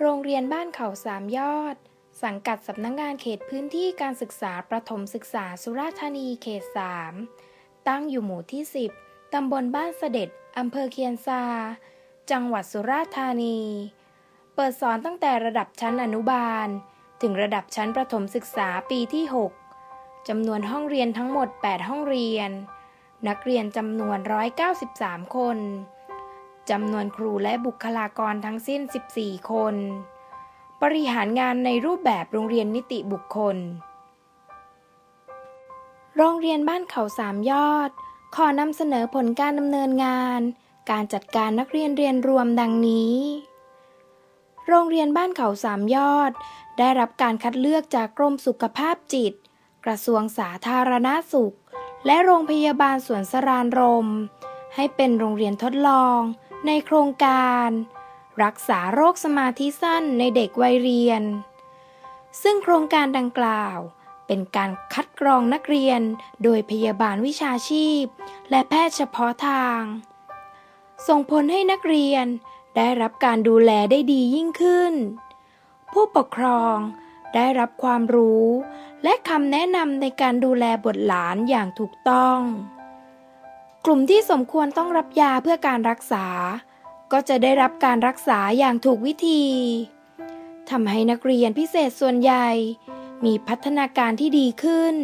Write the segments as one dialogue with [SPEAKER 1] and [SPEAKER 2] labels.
[SPEAKER 1] โรงเรียนบ้านเขาสามยอด สังกัดสำนักงงานเขตพื้นที่การศึกษาประถมศึกษาสุราษฎร์ธานีเขต 3 ตั้งอยู่หมู่ที่ 10 ตำบลบ้านเสด็จ อำเภอเคียนซา จังหวัดสุราษฎร์ธานี เปิดสอนตั้งแต่ระดับชั้นอนุบาล ถึงระดับชั้นประถมศึกษาปีที่ 6 จำนวนห้องเรียนทั้งหมด 8 ห้องเรียน นักเรียนจำนวน 193 คน จำนวนครูและบุคลากรทั้งสิ้น 14 คน บริหารงานในรูปแบบโรงเรียนนิติบุคคล โรงเรียนบ้านเขาสามยอด ขอนำเสนอผลการดำเนินงาน การจัดการนักเรียนเรียนรวมดังนี้ โรงเรียนบ้านเขาสามยอด ได้รับการคัดเลือกจากกรมสุขภาพจิต กระทรวงสาธารณาสุข และโรงพยาบาลสวนสรานรม ให้เป็นโรงเรียนทดลอง ในโครงการ รักษาโรคสมาธิสั้นในเด็กวัยเรียน ซึ่งโครงการดังกล่าวเป็นการคัดกรองนักเรียนโดยพยาบาลวิชาชีพ และแพทย์เฉพาะทาง ส่งผลให้นักเรียนได้รับการดูแลได้ดียิ่งขึ้น ผู้ปกครองได้รับความรู้ และคำแนะนำในการดูแลบุตรหลานอย่างถูกต้อง กลุ่มที่สมควรต้องรับยาเพื่อการรักษา ก็จะได้รับการรักษาอย่างถูกวิธีทำให้นักเรียนพิเศษส่วนใหญ่ มีพัฒนาการที่ดีขึ้น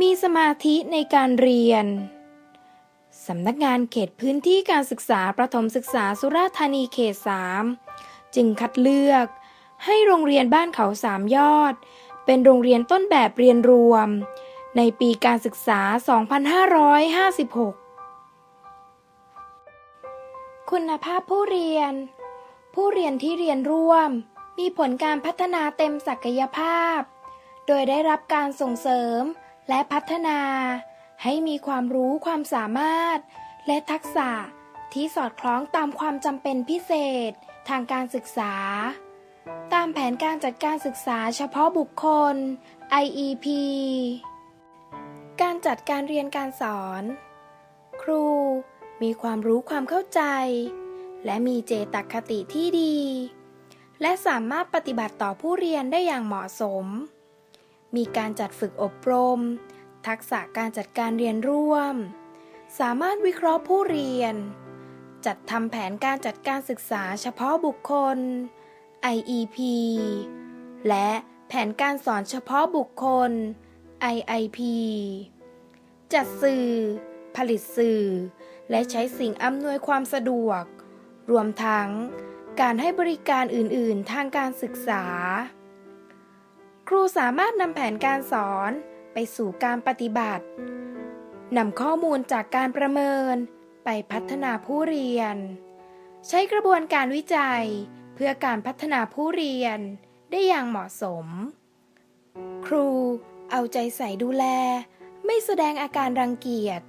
[SPEAKER 1] มีสมาธิในการเรียน สำนักงานเขตพื้นที่การศึกษาประถมศึกษาสุราษฎร์ธานีเขต 3 จึงคัดเลือกให้โรงเรียนบ้านเขาสามยอด เป็นโรงเรียนต้นแบบเรียนรวม ในปีการศึกษา 2556 คุณภาพผู้เรียน ผู้เรียนที่เรียนร่วม มีผลการพัฒนาเต็มศักยภาพ โดยได้รับการส่งเสริมและพัฒนา ให้มีความรู้ความสามารถ และทักษะที่สอดคล้องตามความจำเป็นพิเศษทางการศึกษา ตามแผนการจัดการศึกษาเฉพาะบุคคล IEP การจัดการเรียนการสอน ครู มีความรู้ความเข้าใจ และมีเจตคติที่ดี และสามารถปฏิบัติต่อผู้เรียนได้อย่างเหมาะสม มีการจัดฝึกอบรม ทักษะการจัดการเรียนร่วม สามารถวิเคราะห์ผู้เรียน จัดทำแผนการจัดการศึกษาเฉพาะบุคคล IEP และแผนการสอนเฉพาะบุคคล IIP จัดสื่อ ผลิตสื่อ และใช้สิ่งอำนวยความสะดวก รวมทั้งการให้บริการอื่น ๆ ทางการศึกษา ครูสามารถนำแผนการสอนไปสู่การปฏิบัตินำข้อมูลจากการประเมินไปพัฒนาผู้เรียน ใช้กระบวนการวิจัยเพื่อการพัฒนาผู้เรียนได้อย่างเหมาะสม ครูเอาใจใส่ดูแล ไม่แสดงอาการรังเกียจ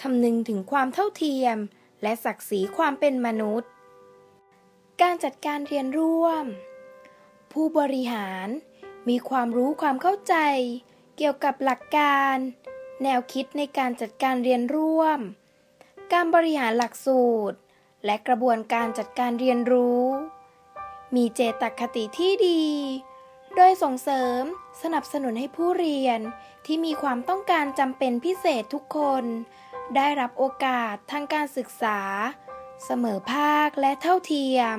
[SPEAKER 1] คำนึงถึงความเท่าเทียม และศักดิ์ศรีความเป็นมนุษย์ การจัดการเรียนร่วม ผู้บริหารมีความรู้ความเข้าใจ เกี่ยวกับหลักการ แนวคิดในการจัดการเรียนร่วม การบริหารหลักสูตร และกระบวนการจัดการเรียนรู้ มีเจตคติที่ดี โดยส่งเสริมสนับสนุนให้ผู้เรียนที่มีความต้องการจำเป็นพิเศษทุกคน ได้รับโอกาสทางการศึกษา เสมอภาคและเท่าเทียม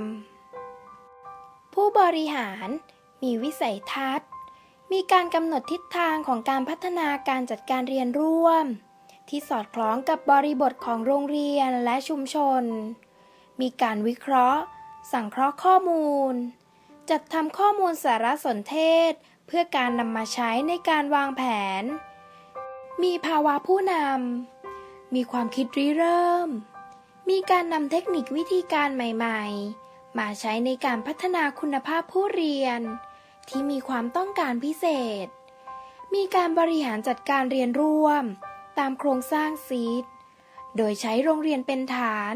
[SPEAKER 1] ผู้บริหารมีวิสัยทัศน์ มีการกำหนดทิศทางของการพัฒนาการจัดการเรียนร่วม ที่สอดคล้องกับบริบทของโรงเรียนและชุมชน มีการวิเคราะห์ สังเคราะห์ข้อมูล จัดทำข้อมูลสารสนเทศ เพื่อการนำมาใช้ในการวางแผน มีภาวะผู้นำ มีความคิดริเริ่ม มีการนำเทคนิควิธีการใหม่ๆ มาใช้ในการพัฒนาคุณภาพผู้เรียน ที่มีความต้องการพิเศษ มีการบริหารจัดการเรียนร่วม ตามโครงสร้างซีดโดยใช้โรงเรียนเป็นฐาน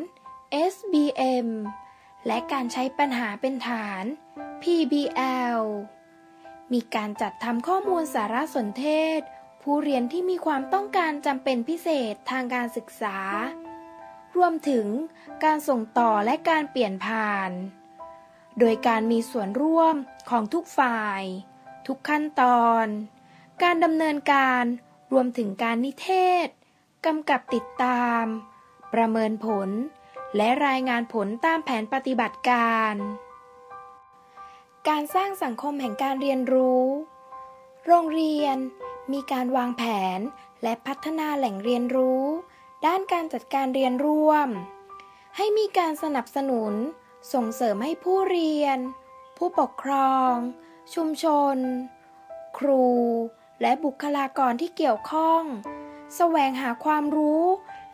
[SPEAKER 1] SBM และการใช้ปัญหาเป็นฐาน PBL มีการจัดทำข้อมูลสารสนเทศ ผู้เรียนที่มีความต้องการจำเป็นพิเศษทางการศึกษา รวมถึงการส่งต่อและการเปลี่ยนผ่าน โดยการมีส่วนร่วมของทุกฝ่าย ทุกขั้นตอน การดำเนินการรวมถึงการนิเทศกำกับติดตาม ประเมินผล และรายงานผลตามแผนปฏิบัติการ การสร้างสังคมแห่งการเรียนรู้ โรงเรียน มีการวางแผน และพัฒนาแหล่งเรียนรู้ ด้านการจัดการเรียนร่วม ให้มีการสนับสนุน ส่งเสริมให้ผู้เรียน ผู้ปกครอง ชุมชน ครู และบุคลากรที่เกี่ยวข้อง แสวงหาความรู้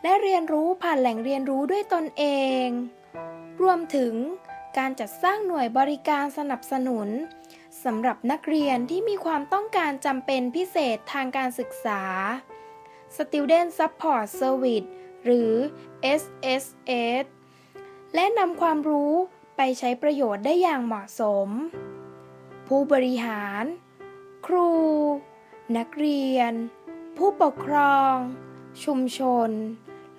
[SPEAKER 1] และเรียนรู้ผ่านแหล่งเรียนรู้ด้วยตนเอง รวมถึงการจัดสร้างหน่วยบริการสนับสนุน สำหรับนักเรียนที่มีความต้องการจำเป็นพิเศษทางการศึกษา Student Support Service หรือ SSS และนำความรู้ไปใช้ประโยชน์ได้อย่างเหมาะสม ผู้บริหาร ครู นักเรียน ผู้ปกครอง ชุมชน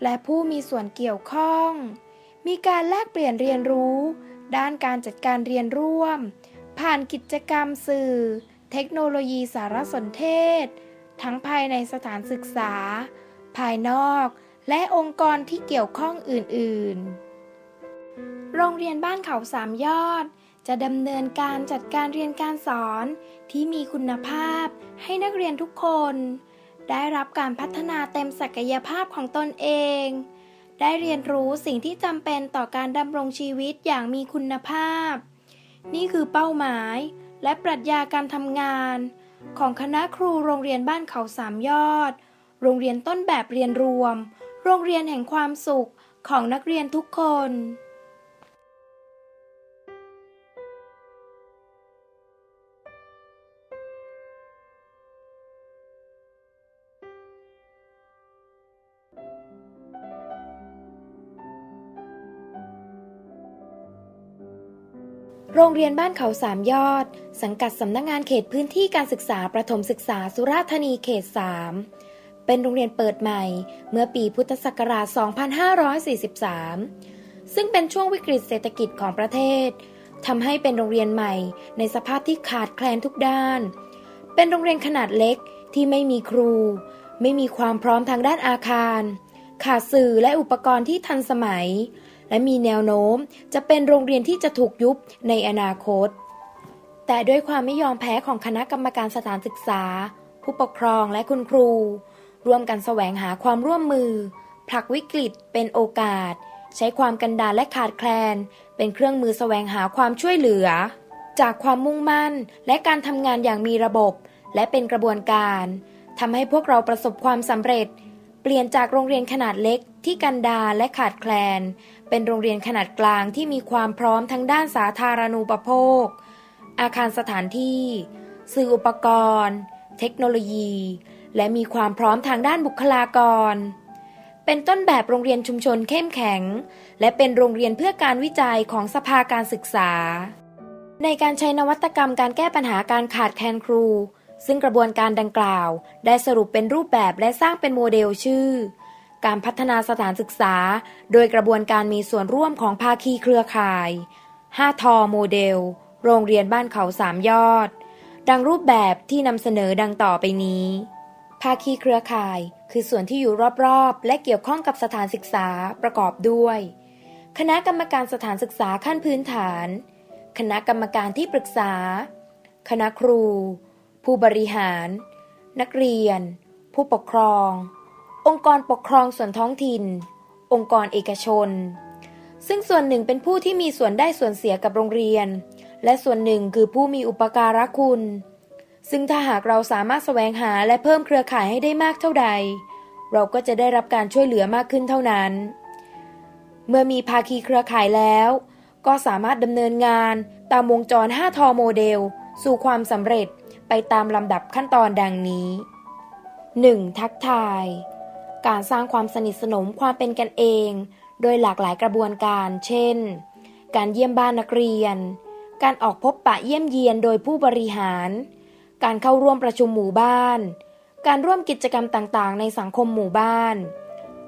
[SPEAKER 1] และผู้มีส่วนเกี่ยวข้อง มีการแลกเปลี่ยนเรียนรู้ ด้านการจัดการเรียนร่วม ผ่านกิจกรรมสื่อ เทคโนโลยีสารสนเทศ ทั้งภายในสถานศึกษา ภายนอก และองค์กรที่เกี่ยวข้องอื่น ๆ โรงเรียนบ้านเขาสามยอด จะดำเนินการจัดการเรียนการสอนที่มีคุณภาพให้นักเรียนทุกคน ได้รับการพัฒนาเต็มศักยภาพของตนเองได้เรียนรู้สิ่งที่จำเป็นต่อการดำรงชีวิตอย่างมีคุณภาพ นี่คือเป้าหมายและปรัชญาการทำงาน ของคณะครูโรงเรียนบ้านเขาสามยอด โรงเรียนต้นแบบเรียนรวม โรงเรียนแห่งความสุขของนักเรียนทุกคน โรงเรียนบ้านเขาสามยอด สังกัดสำนักงงานเขตพื้นที่การศึกษาประถมศึกษาสุราษฎร์ธานีเขต 3 เป็นโรงเรียนเปิดใหม่ เมื่อปีพุทธศักราช 2543 ซึ่งเป็นช่วงวิกฤตเศรษฐกิจของประเทศทำให้เป็นโรงเรียนใหม่ ในสภาพที่ขาดแคลนทุกด้าน เป็นโรงเรียนขนาดเล็กที่ไม่มีครู ไม่มีความพร้อมทางด้านอาคาร ขาดสื่อและอุปกรณ์ที่ทันสมัย และมีแนวโน้มจะเป็นโรงเรียนที่จะถูกยุบในอนาคต แต่ด้วยความไม่ยอมแพ้ของคณะกรรมการสถานศึกษา ผู้ปกครองและคุณครู ร่วมกันแสวงหาความร่วมมือ ผลักวิกฤตเป็นโอกาส ใช้ความกันดารและขาดแคลน เป็นเครื่องมือแสวงหาความช่วยเหลือ จากความมุ่งมั่นและการทำงานอย่างมีระบบ และเป็นกระบวนการทำให้พวกเราประสบความสำเร็จ เปลี่ยนจากโรงเรียนขนาดเล็กที่กันดาและขาดแคลน เป็นโรงเรียนขนาดกลางที่มีความพร้อมทั้งด้านสาธารณูปโภค อาคารสถานที่ สื่ออุปกรณ์ เทคโนโลยี และมีความพร้อมทางด้านบุคลากร เป็นต้นแบบโรงเรียนชุมชนเข้มแข็ง และเป็นโรงเรียนเพื่อการวิจัยของสภาการศึกษา ในการใช้นวัตกรรมการแก้ปัญหาการขาดแคลนครู ซึ่งกระบวนการดังกล่าว ได้สรุปเป็นรูปแบบและสร้างเป็นโมเดลชื่อ การพัฒนาสถานศึกษา โดยกระบวนการมีส่วนร่วมของภาคีเครือข่าย 5 ทอโมเดล โรงเรียนบ้านเขาสามยอด ดังรูปแบบที่นำเสนอดังต่อไปนี้ ภาคีเครือข่าย คือส่วนที่อยู่รอบๆ และเกี่ยวข้องกับสถานศึกษาประกอบด้วย คณะกรรมการสถานศึกษาขั้นพื้นฐาน คณะกรรมการที่ปรึกษา คณะครู ผู้บริหาร นักเรียน ผู้ปกครอง องค์กรปกครองส่วนท้องถิ่น องค์กรเอกชน ซึ่งส่วนหนึ่งเป็นผู้ที่มีส่วนได้ส่วนเสียกับโรงเรียน และส่วนหนึ่งคือผู้มีอุปการะคุณ ซึ่งถ้าหากเราสามารถแสวงหาและเพิ่มเครือข่ายให้ได้มากเท่าใด เราก็จะได้รับการช่วยเหลือมากขึ้นเท่านั้น เมื่อมีภาคีเครือข่ายแล้ว ก็สามารถดำเนินงานตามวงจร 5 ทอโมเดล สู่ความสำเร็จไปตามลำดับขั้นตอนดังนี้ 1. ทักทาย การสร้างความสนิทสนมความเป็นกันเอง โดยหลากหลายกระบวนการ เช่น การเยี่ยมบ้านนักเรียน การออกพบปะเยี่ยมเยียนโดยผู้บริหาร การเข้าร่วมประชุมหมู่บ้าน การร่วมกิจกรรมต่างๆ ในสังคมหมู่บ้าน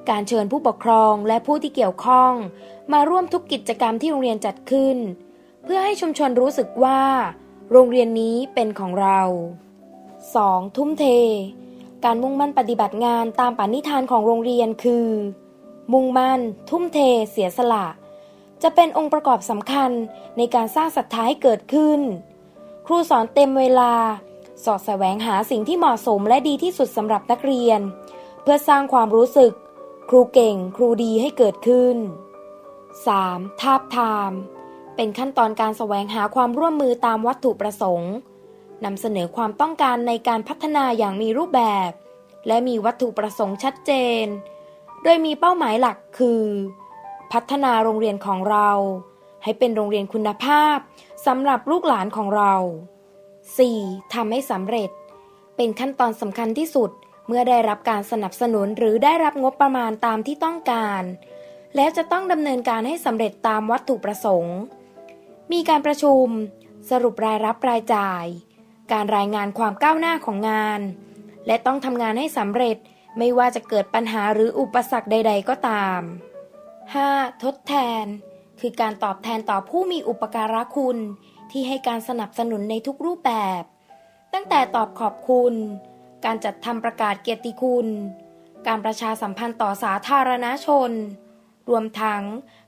[SPEAKER 1] การเชิญผู้ปกครองและผู้ที่เกี่ยวข้อง มาร่วมทุกกิจกรรมที่โรงเรียนจัดขึ้น เพื่อให้ชุมชนรู้สึกว่า โรงเรียนนี้เป็นของเรา 2. ทุ่มเท การมุ่งมั่นปฏิบัติงานตามปณิธานของโรงเรียนคือ มุ่งมั่น ทุ่มเท เสียสละ จะเป็นองค์ประกอบสำคัญในการสร้างศรัทธาให้เกิดขึ้น ครูสอนเต็มเวลา สอดแสวงหาสิ่งที่เหมาะสมและดีที่สุดสำหรับนักเรียน เพื่อสร้างความรู้สึก ครูเก่ง ครูดีให้เกิดขึ้น 3. ทาบทาม เป็นขั้นตอนการแสวงหาความร่วมมือตามวัตถุประสงค์ นำเสนอความต้องการในการพัฒนาอย่างมีรูปแบบ และมีวัตถุประสงค์ชัดเจน โดยมีเป้าหมายหลักคือ พัฒนาโรงเรียนของเรา ให้เป็นโรงเรียนคุณภาพสำหรับลูกหลานของเรา 4. ทำให้สำเร็จ เป็นขั้นตอนสำคัญที่สุดเมื่อได้รับการสนับสนุนหรือได้รับงบประมาณตามที่ต้องการ แล้วจะต้องดำเนินการให้สำเร็จตามวัตถุประสงค์ มีการประชุม สรุปรายรับรายจ่าย การรายงานความก้าวหน้าของงาน และต้องทำงานให้สำเร็จไม่ว่าจะเกิดปัญหาหรืออุปสรรคใด ๆ ก็ตาม 5. ทดแทน คือการตอบแทนต่อผู้มีอุปการะคุณ ที่ให้การสนับสนุนในทุกรูปแบบ ตั้งแต่ตอบขอบคุณ การจัดทำประกาศเกียรติคุณ การประชาสัมพันธ์ต่อสาธารณชน รวมทั้ง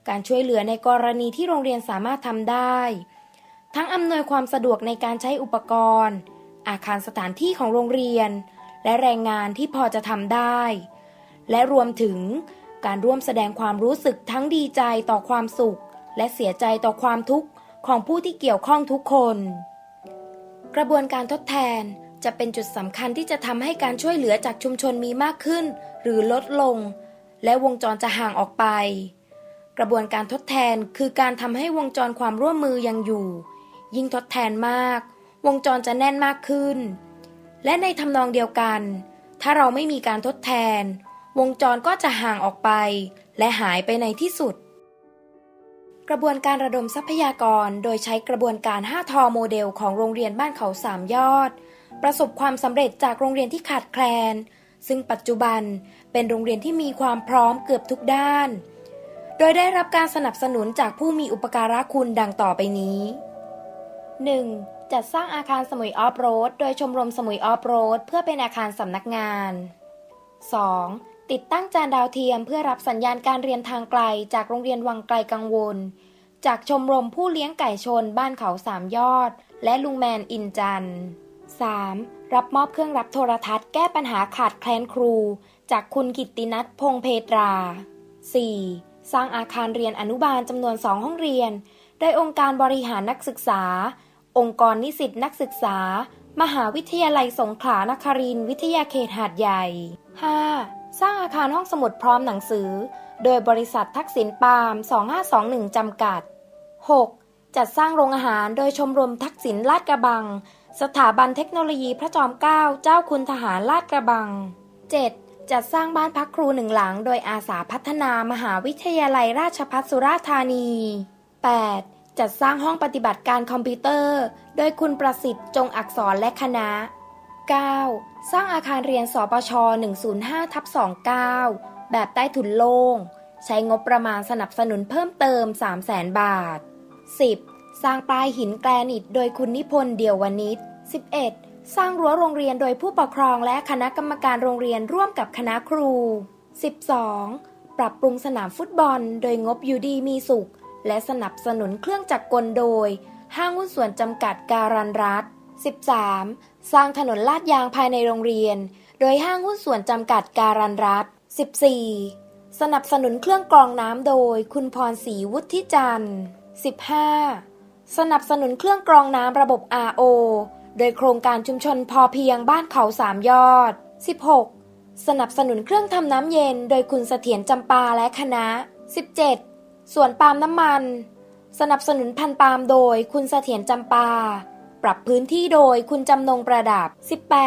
[SPEAKER 1] การช่วยเหลือในกรณีที่โรงเรียนสามารถทำได้ ทั้งอำนวยความสะดวกในการใช้อุปกรณ์ อาคารสถานที่ของโรงเรียน และแรงงานที่พอจะทำได้ และรวมถึงการร่วมแสดงความรู้สึกทั้งดีใจต่อความสุข และเสียใจต่อความทุกข์ของผู้ที่เกี่ยวข้องทุกคน กระบวนการทดแทนจะเป็นจุดสำคัญที่จะทำให้การช่วยเหลือจากชุมชนมีมากขึ้น หรือลดลง และวงจรจะห่างออกไป กระบวนการทดแทนคือการทำให้วงจรความร่วมมือยังอยู่ ยิ่งทดแทนมาก วงจรจะแน่นมากขึ้น และในทำนองเดียวกัน ถ้าเราไม่มีการทดแทน วงจรก็จะห่างออกไป และหายไปในที่สุด กระบวนการระดมทรัพยากรโดยใช้กระบวนการ5ทอโมเดลของโรงเรียนบ้านเขาสามยอด ประสบความสำเร็จจากโรงเรียนที่ขาดแคลน ซึ่งปัจจุบันเป็นโรงเรียนที่มีความพร้อมเกือบทุกด้านโดยได้รับการสนับสนุนจากผู้มีอุปการะคุณดังต่อไปนี้ 1. จัดสร้างอาคารสมุยออฟโรด โดยชมรมสมุยออฟโรด เพื่อเป็นอาคารสำนักงาน 2. ติดตั้งจานดาวเทียมเพื่อรับสัญญาณการเรียนทางไกล จากโรงเรียนวังไกลกังวล จากชมรมผู้เลี้ยงไก่ชนบ้านเขาสามยอด และลุงแมนอินจัน 3. รับมอบเครื่องรับโทรทัศน์แก้ปัญหาขาดแคลนครู จากคุณกิตินัทพงเพตรา 4. สร้างอาคารเรียนอนุบาลจำนวนสองห้องเรียน โดยองค์การบริหารนักศึกษา องค์กรนิสิตนักศึกษา มหาวิทยาลัยสงขลานครินวิทยาเขตหาดใหญ่ 5. สร้างอาคารห้องสมุดพร้อมหนังสือ โดยบริษัททักษิณปาล์ม2521 จำกัด 6. จัดสร้างโรงอาหารโดยชมรมทักษิณลาดกระบัง สถาบันเทคโนโลยีพระจอมเกล้าเจ้าคุณทหารลาดกระบัง 7. จัดสร้างบ้านพักครูหนึ่งหลัง โดยอาสาพัฒนามหาวิทยาลัยราชภัฏสุราษฎร์ธานี 8. จัดสร้างห้องปฏิบัติการคอมพิวเตอร์ โดยคุณประสิทธิ์จงอักษรและคณะ 9. สร้างอาคารเรียนสปช 105ทับ29 แบบใต้ถุนโล่ง ใช้งบประมาณสนับสนุนเพิ่มเติม 300,000 บาท 10. สร้างปลายหินแกรนิตโดยคุณนิพนธ์เดียววนิช 11. สร้างรั้วโรงเรียนโดยผู้ปกครองและคณะกรรมการโรงเรียนร่วมกับคณะครู 12. ปรับปรุงสนามฟุตบอล โดยงบยูดีมีสุข และสนับสนุนเครื่องจักรกลโดย ห้างหุ้นส่วนจำกัดการันรัฐ 13. สร้างถนนลาดยางภายในโรงเรียน โดยห้างหุ้นส่วนจำกัดการันรัฐ 14. สนับสนุนเครื่องกรองน้ำโดย คุณพรศรีวุฒิจันทร์ 15. สนับสนุนเครื่องกรองน้ำระบบ RO โดยโครงการชุมชนพอเพียงบ้านเขาสามยอด 16. สนับสนุนเครื่องทำน้ำเย็น โดยคุณเสถียรจำปาและคณะ 17. สวนปาล์มน้ำมัน สนับสนุนพันปาล์มโดยคุณเสถียรจำปา ปรับพื้นที่โดยคุณจำนงประดับ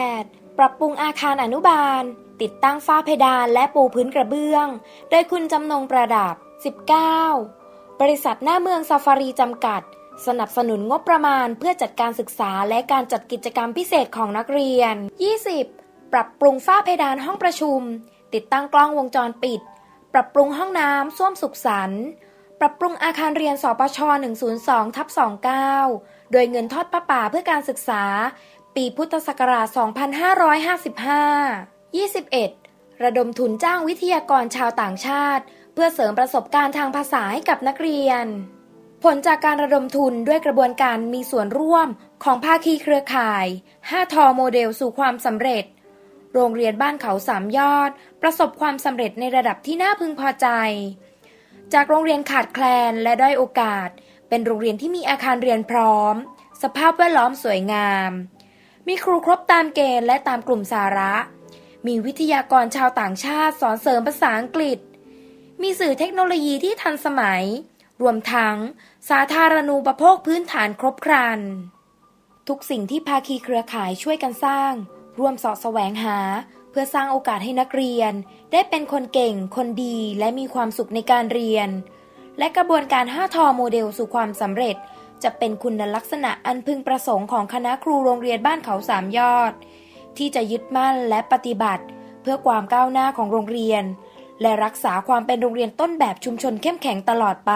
[SPEAKER 1] 18. ปรับปรุงอาคารอนุบาล ติดตั้งฝ้าเพดานและปูพื้นกระเบื้อง โดยคุณจำนงประดับ 19. บริษัทหน้าเมืองซาฟารีจำกัด สนับสนุนงบประมาณเพื่อจัดการศึกษาและการจัดกิจกรรมพิเศษของนักเรียน 20. ปรับปรุงฝ้าเพดานห้องประชุม ติดตั้งกล้องวงจรปิด ปรับปรุงห้องน้ำส้วมสุขสันต์ปรับปรุงอาคารเรียนสปช 102ทับ29 โดยเงินทอดประป่าเพื่อการศึกษา ปีพุทธศักราช 2555 21 ระดมทุนจ้างวิทยากรชาวต่างชาติ เพื่อเสริมประสบการณ์ทางภาษาให้กับนักเรียน ผลจากการระดมทุนด้วยกระบวนการมีส่วนร่วมของภาคีเครือข่าย 5 ทอโมเดลสู่ความสำเร็จ โรงเรียนบ้านเขาสามยอด ประสบความสำเร็จในระดับที่น่าพึงพอใจ จากโรงเรียนขาดแคลนและด้อยโอกาส เป็นโรงเรียนที่มีอาคารเรียนพร้อม สภาพแวดล้อมสวยงาม มีครูครบตามเกณฑ์และตามกลุ่มสาระ มีวิทยากรชาวต่างชาติสอนเสริมภาษาอังกฤษ มีสื่อเทคโนโลยีที่ทันสมัย รวมทั้งสาธารณูปโภคพื้นฐานครบครัน ทุกสิ่งที่ภาคีเครือข่ายช่วยกันสร้าง ร่วมสาะแสวงหา เพื่อสร้างโอกาสให้นักเรียน ได้เป็นคนเก่ง คนดีและมีความสุขในการเรียน และกระบวนการ 5 ทอโมเดลสู่ความสำเร็จ จะเป็นคุณลักษณะอันพึงประสงค์ของคณะครูโรงเรียนบ้านเขาสามยอด ที่จะยึดมั่นและปฏิบัติ เพื่อความก้าวหน้าของโรงเรียน และรักษาความเป็นโรงเรียนต้นแบบชุมชนเข้มแข็งตลอดไป